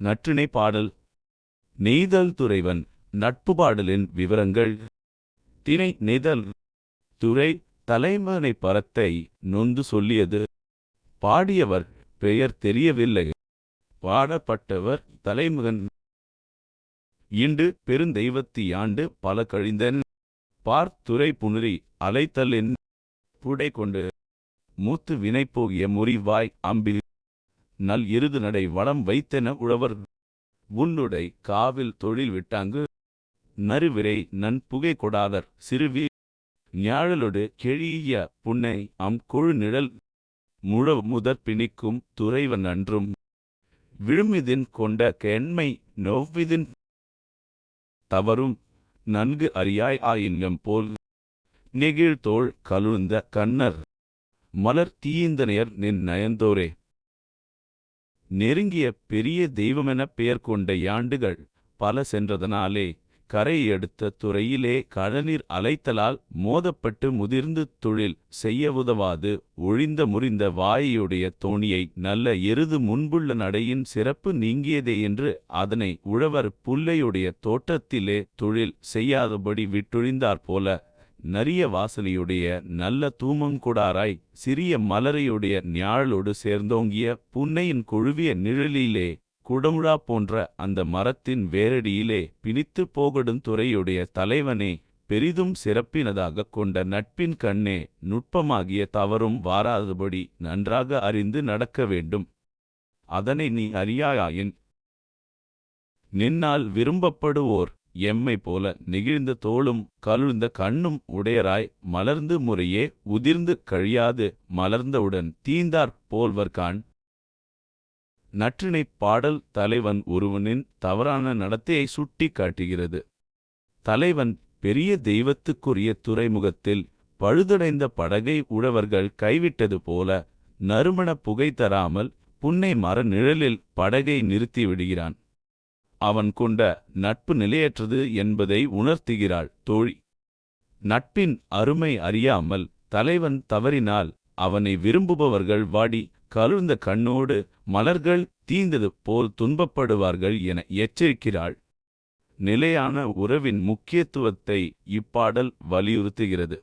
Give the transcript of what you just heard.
நற்றிணை பாடல். நெய்தல் துறைவன் நட்பு பாடலின் விவரங்கள். திணை நெய்தல். துறை தலைமனை பரத்தை நொந்து சொல்லியது. பாடியவர் பெயர் தெரியவில்லை. பாடப்பட்டவர் தலைமகன். இண்டு பெருந்தெய்வத்தி ஆண்டு பல கழிந்தன். பார்த்துரை புணரி அலைத்தலின். புடை கொண்டு. மூத்து வினை போகிய முறிவாய் அம்பி. நல் எருது நடை வளம் வைத்தென உழவர். உன்னுடை காவில் தொழில் விட்டாங்கு. நறுவிரை நன் புகை கொடாதர் சிறுவி. ஞாழலொடு கெழிய புன்னை அம் கொழு நிழல். முழவு முதற் பிணிக்கும் துறைவன் அன்றும் விழுமிதின் கொண்ட கெண்மை நொவ்விதின். தவறும் நன்கு அறியாய் ஆயின்கம் போல். நெகிழ்தோள் கலுழ்ந்த கண்ணர் மலர் தீயிந்தனையர் நின் நயந்தோரே. நெருங்கிய பெரிய தெய்வமெனப் பெயர் கொண்ட யாண்டுகள் பல சென்றதனாலே கரை எடுத்த துறையிலே கழநீர் அலைத்தலால் மோதப்பட்டு முதிர்ந்து தொழில் செய்ய உதவாது ஒழிந்த முறிந்த வாயையுடைய தோணியை நல்ல எருது முன்புள்ள நடையின் சிறப்பு நீங்கியதே என்று அதனை உழவர் புல்லையுடைய தோட்டத்திலே தொழில் செய்யாதபடி விட்டொழிந்தாற்போல நரிய வாசனையுடைய நல்ல தூமங்குடாராய் சிறிய மலரையுடைய ஞாழலோடு சேர்ந்தோங்கிய புன்னையின் கொழுவிய நிழலிலே குடமுழா போன்ற அந்த மரத்தின் வேரடியிலே பிணித்து போகடும் துறையுடைய தலைவனே பெரிதும் சிறப்பினதாகக் கொண்ட நட்பின் கண்ணே நுட்பமாகிய தவறும் வாராதபடி நன்றாக அறிந்து நடக்க வேண்டும். அதனை நீ அறியாயாயின். நின்னால் விரும்பப்படுவோர். எம்மை போல நெகிழ்ந்த தோளும் கலுழ்ந்த கண்ணும் உடையராய் மலர்ந்து முறையே உதிர்ந்து கழியாது மலர்ந்தவுடன் தீந்தார் போல்வர்கான். நற்றிணைப் பாடல் தலைவன் ஒருவனின் தவறான நடத்தையை சுட்டி காட்டுகிறது. தலைவன் பெரிய தெய்வத்துக்குரிய துறைமுகத்தில் பழுதடைந்த படகை உழவர்கள் கைவிட்டது போல நறுமண புகை தராமல் புன்னை மர நிழலில் படகை நிறுத்தி விடுகிறான். அவன் கொண்ட நட்பு நிலையற்றது என்பதை உணர்த்துகிறாள். தோழி. நட்பின் அருமை அறியாமல் தலைவன் தவறினால் அவனை விரும்புபவர்கள் வாடி கலுழ்ந்த கண்ணோடு மலர்கள் தீந்தது போல் துன்பப்படுவார்கள் என எச்சரிக்கிறாள். நிலையான உறவின் முக்கியத்துவத்தை இப்பாடல் வலியுறுத்துகிறது.